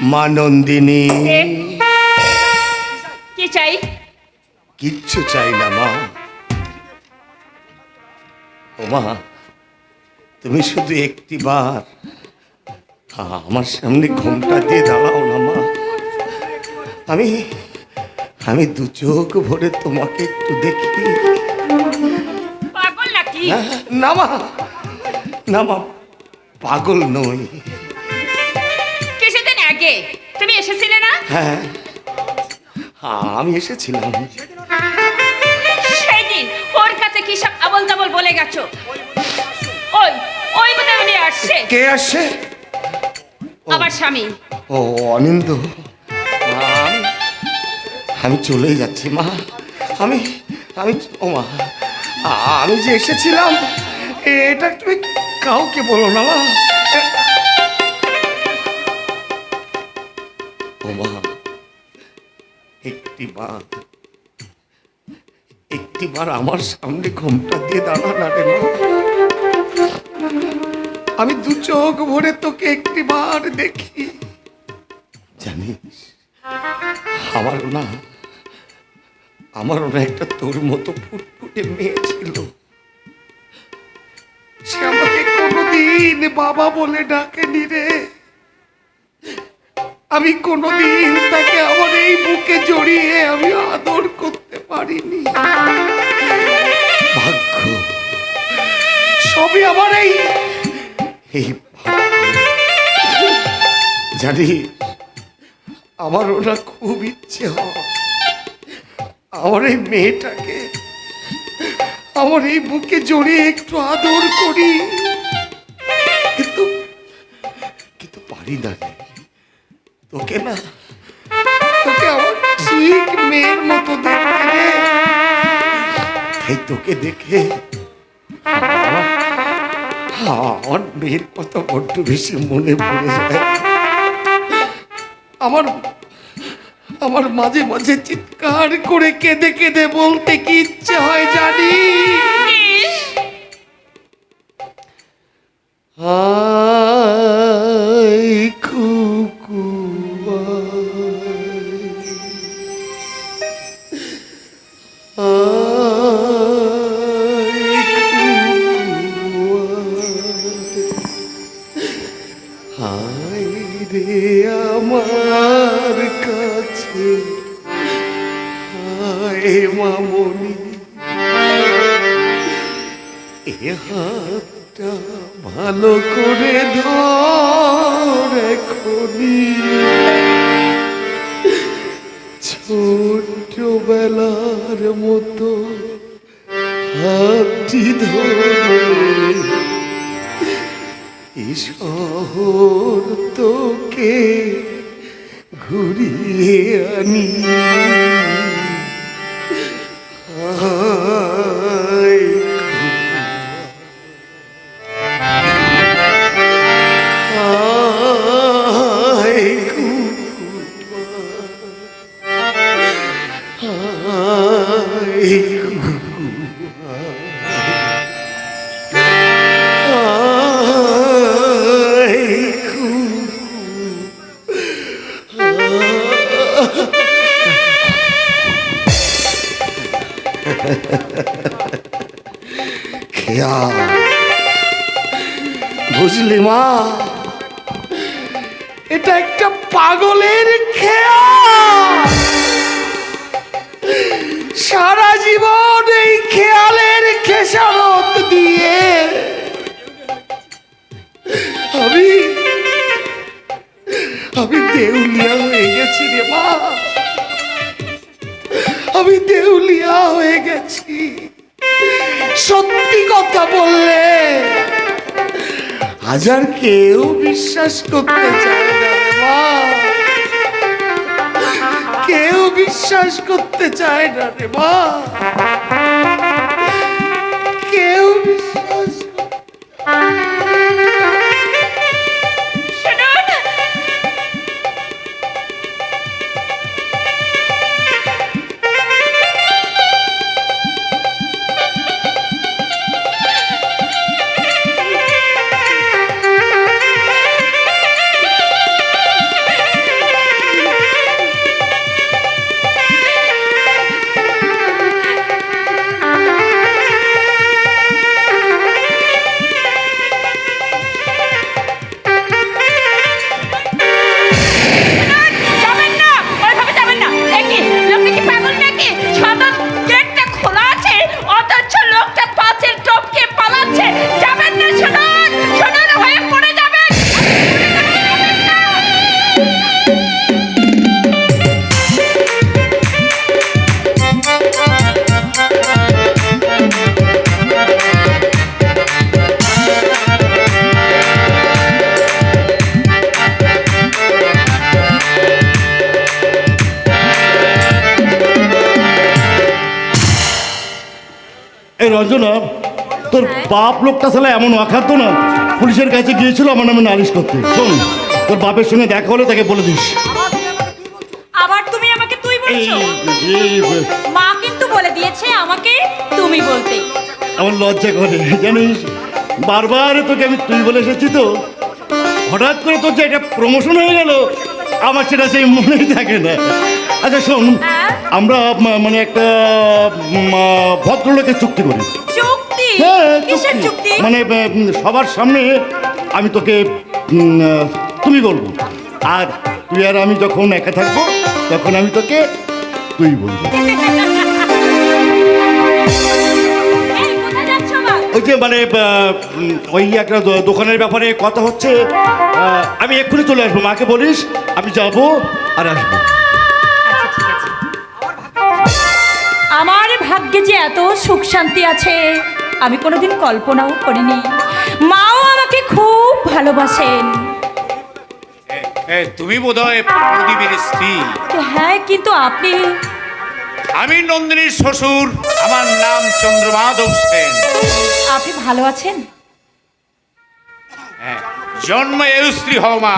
মা নন্দিনী কি চাই? কিচ্ছু চাই না মা। ও মা তুমি শুধু একটি বার আমার সামনে ঘোমটা দিয়ে দাঁড়াও না মা। আমি আমি দু চোখ ভরে তোমাকে একটু দেখি। পাগল নাকি? না মা। না মা পাগল নই। এসেছিলে না? হ্যাঁ হ্যাঁ, আমি এসেছিলাম। সেদিন ওর কাছে কি সব আবল তাবল বলে গেছো? ওই ওই মনে উনি আসছে। কে আসছে? আমার স্বামী। ও অনিন্দ। আমি আমি চলেই যাচ্ছি মা। আমি আমি ও মা আমি যে এসেছিলাম এটা তুমি কাউকে বলো না মা। মা একটি বার একটি বার আমার সামনে ঘোমটা দিয়ে দাঁড়া না রে মা। আমি দু চোখ ভরে তোকে একটি বার দেখি। জানিস আমারও না আমারও না একটা তোর মতো ফুটফুটে মেয়ে ছিল। সে আমাকে কোনোদিন বাবা বলে ডাকেনি রে। আমি কোনোদিন তাকে আমার এই বুকে জড়িয়ে আমি আদর করতে পারিনি। ভাগ্য। সবই আমার এই এই জানি আমার ওরা খুব ইচ্ছে হয়। আমার এই মেয়েটাকে আমার এই বুকে জড়িয়ে একটু আদর করি। কিন্তু কিন্তু পারি না রে। তোকে না, তোকে আমার ঠিক মেয়ের মতো দেখতে। রে তাই তোকে দেখে আমার মেয়ের কথা বড্ড বেশি মনে পড়ে যায়। আমার আমার মাঝে মাঝে চিৎকার করে কেঁদে কেঁদে বলতে কি ইচ্ছে হয় জানি আই হাই আমার কাছে হায় মামনি। এ ভালো করে ধর এখনি। ছোটবেলার মতো হাতটি ধরে শহর তোকে ঘুরিয়ে আনি। খেয়া। বুঝলি মা? এটা একটা পাগলের খেয়া। সারা জীবন এই খেয়ালের খেসারত দিয়ে আমি আমি দেউলিয়া হয়ে গেছি রে মা। আমি দেউলিয়া হয়ে গেছি। সত্যি কথা বললে, আজ আর কেউ বিশ্বাস করতে চায় না কেউ বিশ্বাস করতে চায় না রে মা। কেউ রঞ্জনা তোর বাপ লোকটা ছেলে এমন অখাদ্য না। পুলিশের কাছে গিয়েছিল আমার নামে নালিশ করতে। শোন তোর বাপের সঙ্গে দেখা হলে তাকে বলে দিস। আবার তুমি আমাকে তুই বলছো? মা কিন্তু বলে দিয়েছে আমাকে তুমি বলতে। আমার লজ্জা করে জানিস? বারবার তোকে আমি তুই বলে এসেছি তো। হঠাৎ করে তোর যে একটা প্রমোশন হয়ে গেল আমার সেটা সেই মনেই থাকে না। আচ্ছা শোন হ্যাঁ? আমরা মানে একটা ভদ্রলোকের চুক্তি করি। চুক্তি? হ্যাঁ চুক্তি। মানে সবার সামনে আমি তোকে তুমি বলব। আর তুই আর আমি যখন একা থাকব তখন আমি তোকে তুই বলব। ওই যে মানে ওই একটা দোকানের ব্যাপারে কথা হচ্ছে। আমি এক্ষুনি চলে আসব। মাকে বলিস আমি যাব আর আসব। ভাগ্যে যে এত সুখ শান্তি আছে আমি কোনোদিন কল্পনাও করিনি। মাও আমাকে খুব ভালোবাসেন। তুমি বোধহয় প্রদীপের স্ত্রী। হ্যাঁ কিন্তু আপনি? আমি নন্দিনীর শ্বশুর আমার নাম চন্দ্রমাধব সেন। আপনি ভালো আছেন? হ্যাঁ, জন্ম এ স্ত্রী হও মা।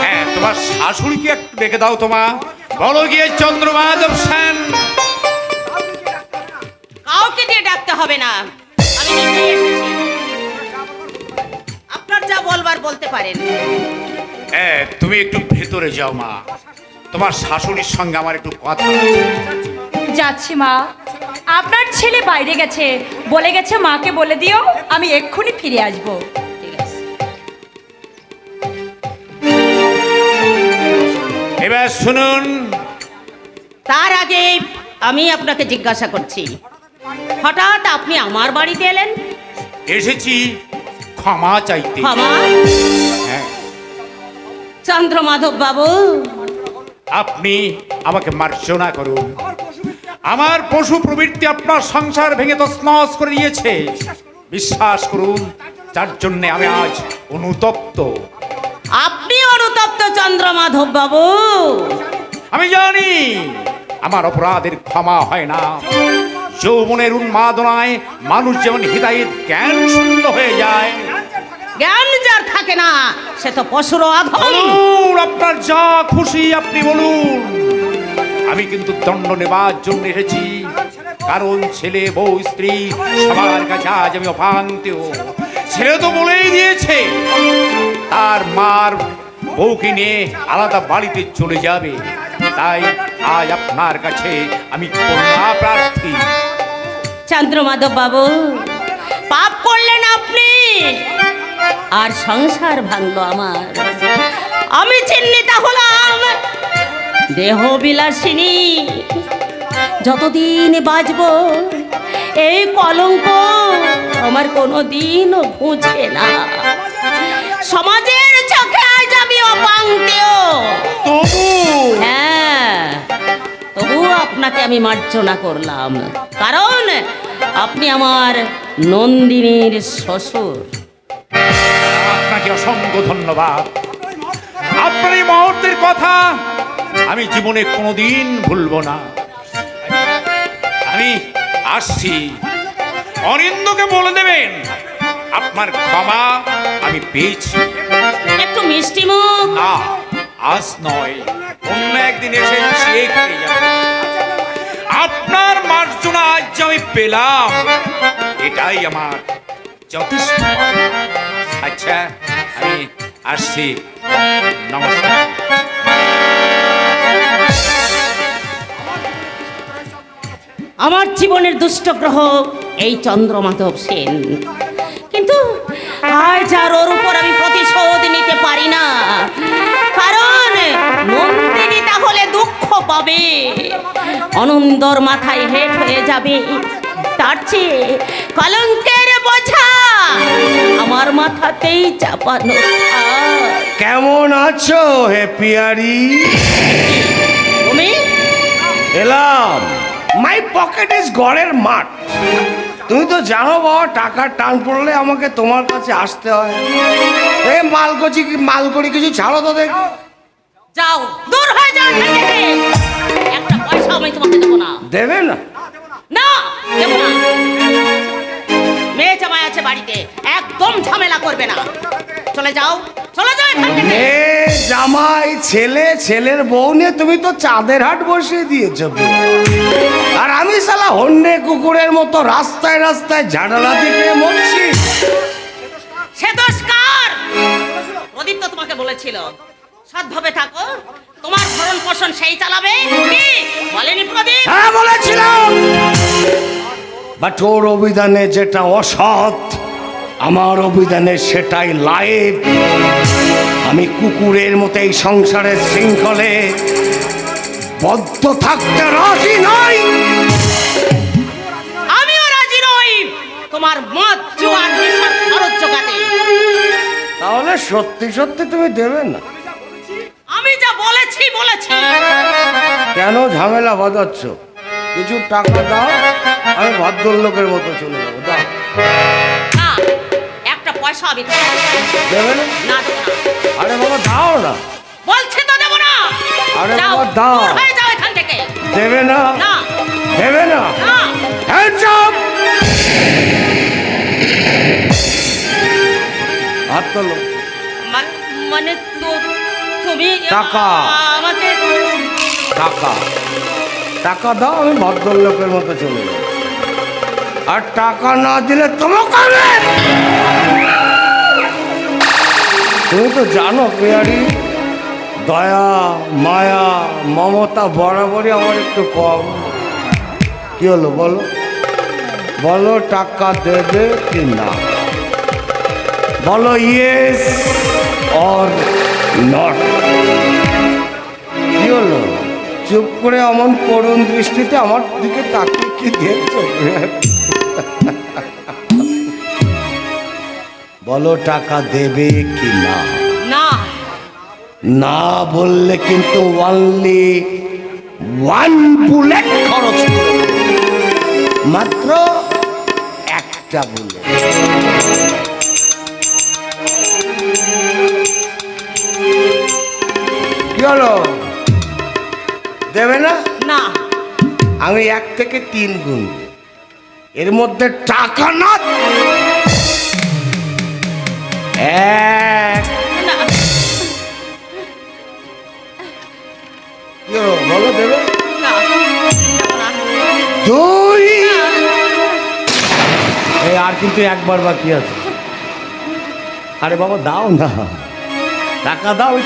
হ্যাঁ তোমার শাশুড়িকে একটু ডেকে দাও তোমা বলো গিয়ে চন্দ্রমাধব সেন। কাউকে দিয়ে ডাকতে হবে না। আমি নিজেই এসেছি। আপনার যা বলবার বলতে পারেন। হ্যাঁ তুমি একটু ভেতরে যাও মা। তোমার শাশুড়ির সঙ্গে আমার একটু কথা যাচ্ছি মা। আপনার ছেলে বাইরে গেছে। বলে গেছে মাকে বলে দিও আমি এক্ষুনি ফিরে আসব। এবার শুনুন। তার আগে আমি আপনাকে জিজ্ঞাসা করছি। হঠাৎ আপনি আমার বাড়িতে এলেন? এসেছি ক্ষমা চাইতে। ক্ষমা? হ্যাঁ। চন্দ্রমাধব বাবু আপনি আমাকে মার্জনা করুন। আমার পশু প্রবৃত্তি আপনার সংসার ভেঙে তছনছ করে দিয়েছে। বিশ্বাস করুন যার জন্য আমি আজ অনুতপ্ত। আপনি অনুতপ্ত চন্দ্রমাধব বাবু আমি জানি আমার অপরাধের ক্ষমা হয় না। যৌবনের উন্মাদনায় মানুষ যেমন হৃদয়ের জ্ঞান শূন্য হয়ে যায়। জ্ঞান যার থাকে না সে তো পশুর বলুন আপনার যা খুশি আপনি বলুন। আমি কিন্তু দণ্ড নেবার জন্য এসেছি। কারণ ছেলে বউ স্ত্রী সবার কাছে আজ আমি অপান্তেও ছেলে তো বলেই দিয়েছে তার মার বউকে নিয়ে আলাদা বাড়িতে চলে যাবে। তাই আজ আপনার কাছে আমি করুণা প্রার্থী। চন্দ্রমাধব বাবু পাপ করলেন আপনি আর সংসার ভাঙলো আমার। আমি চিহ্নিত হলাম দেহ বিলাসিনী যতদিন বাঁচব এই কলঙ্ক আমার কোনো দিনও বুঝে না। সমাজের চোখে আজ আমি অপাঙ্কেয় তবু হ্যাঁ তবুও আপনাকে আমি মার্জনা করলাম। কারণ আপনি আমার নন্দিনীর শ্বশুর। আপনাকে অসংখ্য ধন্যবাদ। আপনার এই মুহূর্তের কথা আমি জীবনে কোনোদিন ভুলবো না। আমি আসছি। অনিন্দকে বলে দেবেন আপনার ক্ষমা আমি পেয়েছি। একটু মিষ্টি মুখ। আজ নয়। অন্য একদিন এসে আপনার মার্জনা আজ আমি পেলাম। এটাই আমার যথেষ্ট। আচ্ছা আমি আসছি। নমস্কার। আমার জীবনের দুষ্ট গ্রহ এই চন্দ্রমাধব সেন। কিন্তু আজ আর ওর উপর আমি পাবে। অনন্দর মাথায় হেট হয়ে যাবে। তার চেয়ে কলঙ্কের বোঝা আমার মাথাতেই চাপানো। কেমন আছো হে পিয়ারি? তুমি? এলাম। মাই পকেট ইজ গড়ের মাঠ। তুমি তো জানো বাবা টাকার টান পড়লে আমাকে তোমার কাছে আসতে হয়। এ মালকচি মালকড়ি কিছু ছাড়ো তো দেখ। যাও। দূর হয়ে যাও এখান থেকে। একটা পয়সা আমি তোমাকে দেবো না। দেবে না? না দেবো না। মেয়ে জামাই আছে বাড়িতে একদম ঝামেলা করবে না। চলে যাও চলে যাও এখান থেকে। জামাই ছেলে ছেলের বউ নিয়ে তুমি তো চাঁদের হাট বসিয়ে দিয়েছ। আর আমি সালা হন্যে কুকুরের মতো রাস্তায় রাস্তায় ঝাড়ালা দিতে মরছি। সে দোষ কার? প্রদীপ তো তোমাকে বলেছিল। সৎভাবে থাকো। তোমার ভরণ পোষণ সেই চালাবে। কি? বলেনি প্রদীপ? হ্যাঁ বলেছিলাম। বাট ওর অভিধানে যেটা অসৎ আমার অভিধানে সেটাই লাইভ। আমি কুকুরের মতো এই সংসারের শৃঙ্খলে বদ্ধ থাকতে রাজি নই। আমিও রাজি নই। তোমার মদ জোয়ার খরচ জোগাতে। তাহলে সত্যি সত্যি তুমি দেবে না। আমি যা বলেছি বলেছি। কেন ঝামেলা বাজাচ্ছ? কিছু টাকা দাও আমি ভদ্রলোকের মতো চলে যাব। দাও। না একটা পয়সা আমি দেবো দেবে না? না দেবো না। আরে বাবা দাও না। বলছি তো দেবো না। আরে বাবা, দাও। হয়ে যাও এখান থেকে। দেবে না? না। দেবে না? না! হাত তোলো। মানে তো টাকা। টাকা। টাকা দাও আমি ভদ্রলোকের মতো চলে যাব। আর টাকা না দিলে তোমাকে তুমি তো জানো পেয়ারি দয়া মায়া মমতা বরাবরই আমার একটু কম। কি হলো বলো? বলো টাকা দেবে কি না বলো ইয়েস অর নট কি হলো? চুপ করে অমন করুণ দৃষ্টিতে আমার দিকে তাকিয়ে কি দেখছ? বলো টাকা দেবে কি না? না। না বললে কিন্তু অনলি ওয়ান বুলেট খরচ মাত্র একটা বুলেট আমি এক থেকে তিন গুণ। এর মধ্যে টাকা না এক। বলো দেবে। দুই। আর কিন্তু একবার বাকি আছে। আরে বাবা দাও না। টাকা দাও।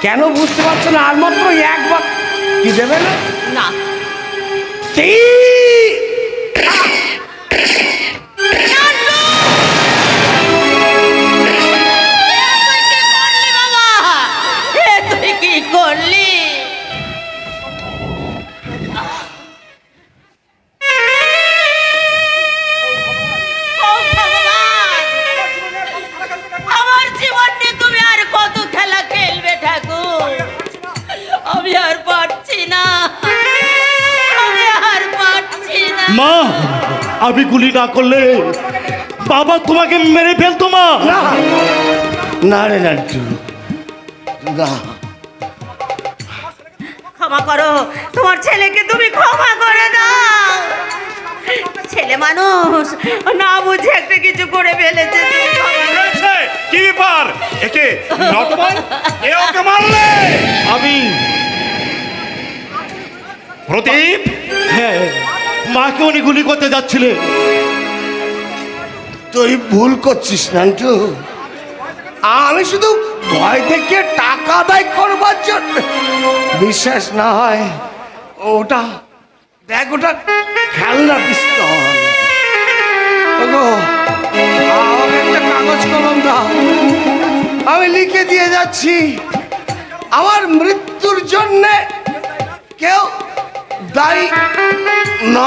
কেন বুঝতে পারছ না? আর মাত্র একবার কি দেবে না? না। তিন মা আমি গুলি না করলে বাবা তোমাকে মেরে ফেলতো মা। না। রে লাড্ডু না। ক্ষমা করো তোমার ছেলেকে তুমি ক্ষমা করে দাও। ছেলে মানুষ না বুঝে একটা কিছু করে ফেলেছে? কি ব্যাপার? একে নটবল এ ওকে মারলে। আমি প্রদীপ? হ্যাঁ। মাকে উনি গুলি করতে যাচ্ছিলেন তুই ভুল করছিস, নান্টু। আমি শুধু ভয় থেকে টাকা আদায় করবার জন্য। বিশ্বাস না হয়, ওটা, দেখ ওটা খেলনা পিস্তল। একটা কাগজ কলম দাও। আমি লিখে দিয়ে যাচ্ছি, আমার মৃত্যুর জন্যে কেউ দায়ী না।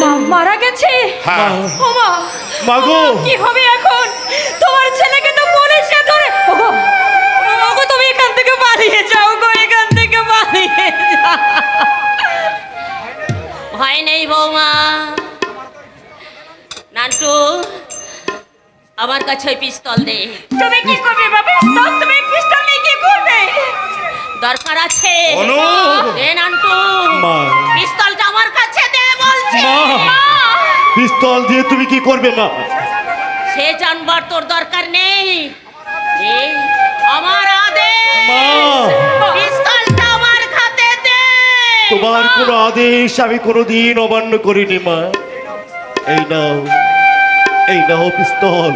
মা মারা গেছে? হ্যাঁ। ও মা মাগো কি হবে এখন? তোমার ছেলেকে তো পুলিশে ধরে ওগো ওগো তুমি এখান থেকে পালিয়ে যাও গো এখান থেকে পালিয়ে যাও। ভয় নেই বৌমা। আমার কাছে ওই পিস্তল দে। তুমি কি করবে বাবা? তো তুমি পিস্তল নিয়ে কি করবে? দরকার আছে। অনু! দে নান্টু মা। পিস্তলটা আমার কাছে দে বলছি। মা! পিস্তল দিয়ে তুমি কি করবে মা? সে জানবার তোর দরকার নেই। আমার আদেশ। মা! পিস্তলটা আমার হাতে দে। তোমার কোনো আদেশ আমি কোনোদিন অমান্য করিনি মা। এই নাও। এই নাও পিস্তল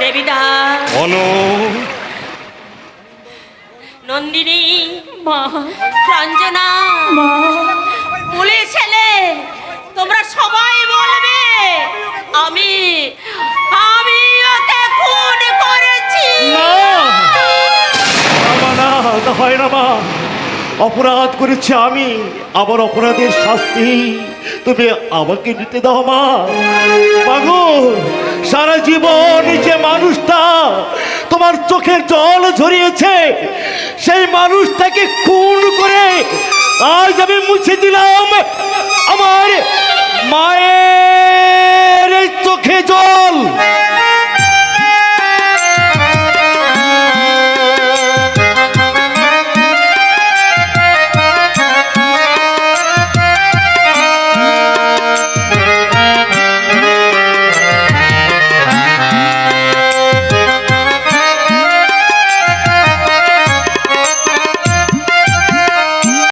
দেবিদা। অনু নন্দিনী মা রঞ্জনা মা। বলে ছেলে তোমরা সবাই বলবে আমি আমি ওকে খুন করেছি। না। না, না হয় না মা। অপরাধ করেছি আমি। আমার অপরাধের শাস্তি তুমি আমাকে নিতে দাও মা। মাগো, সারা জীবন যে মানুষটা তোমার চোখের জল ঝরিয়েছে, সেই মানুষটাকে খুন করে আজ আমি মুছে দিলাম আমার মায়ের চোখে জল।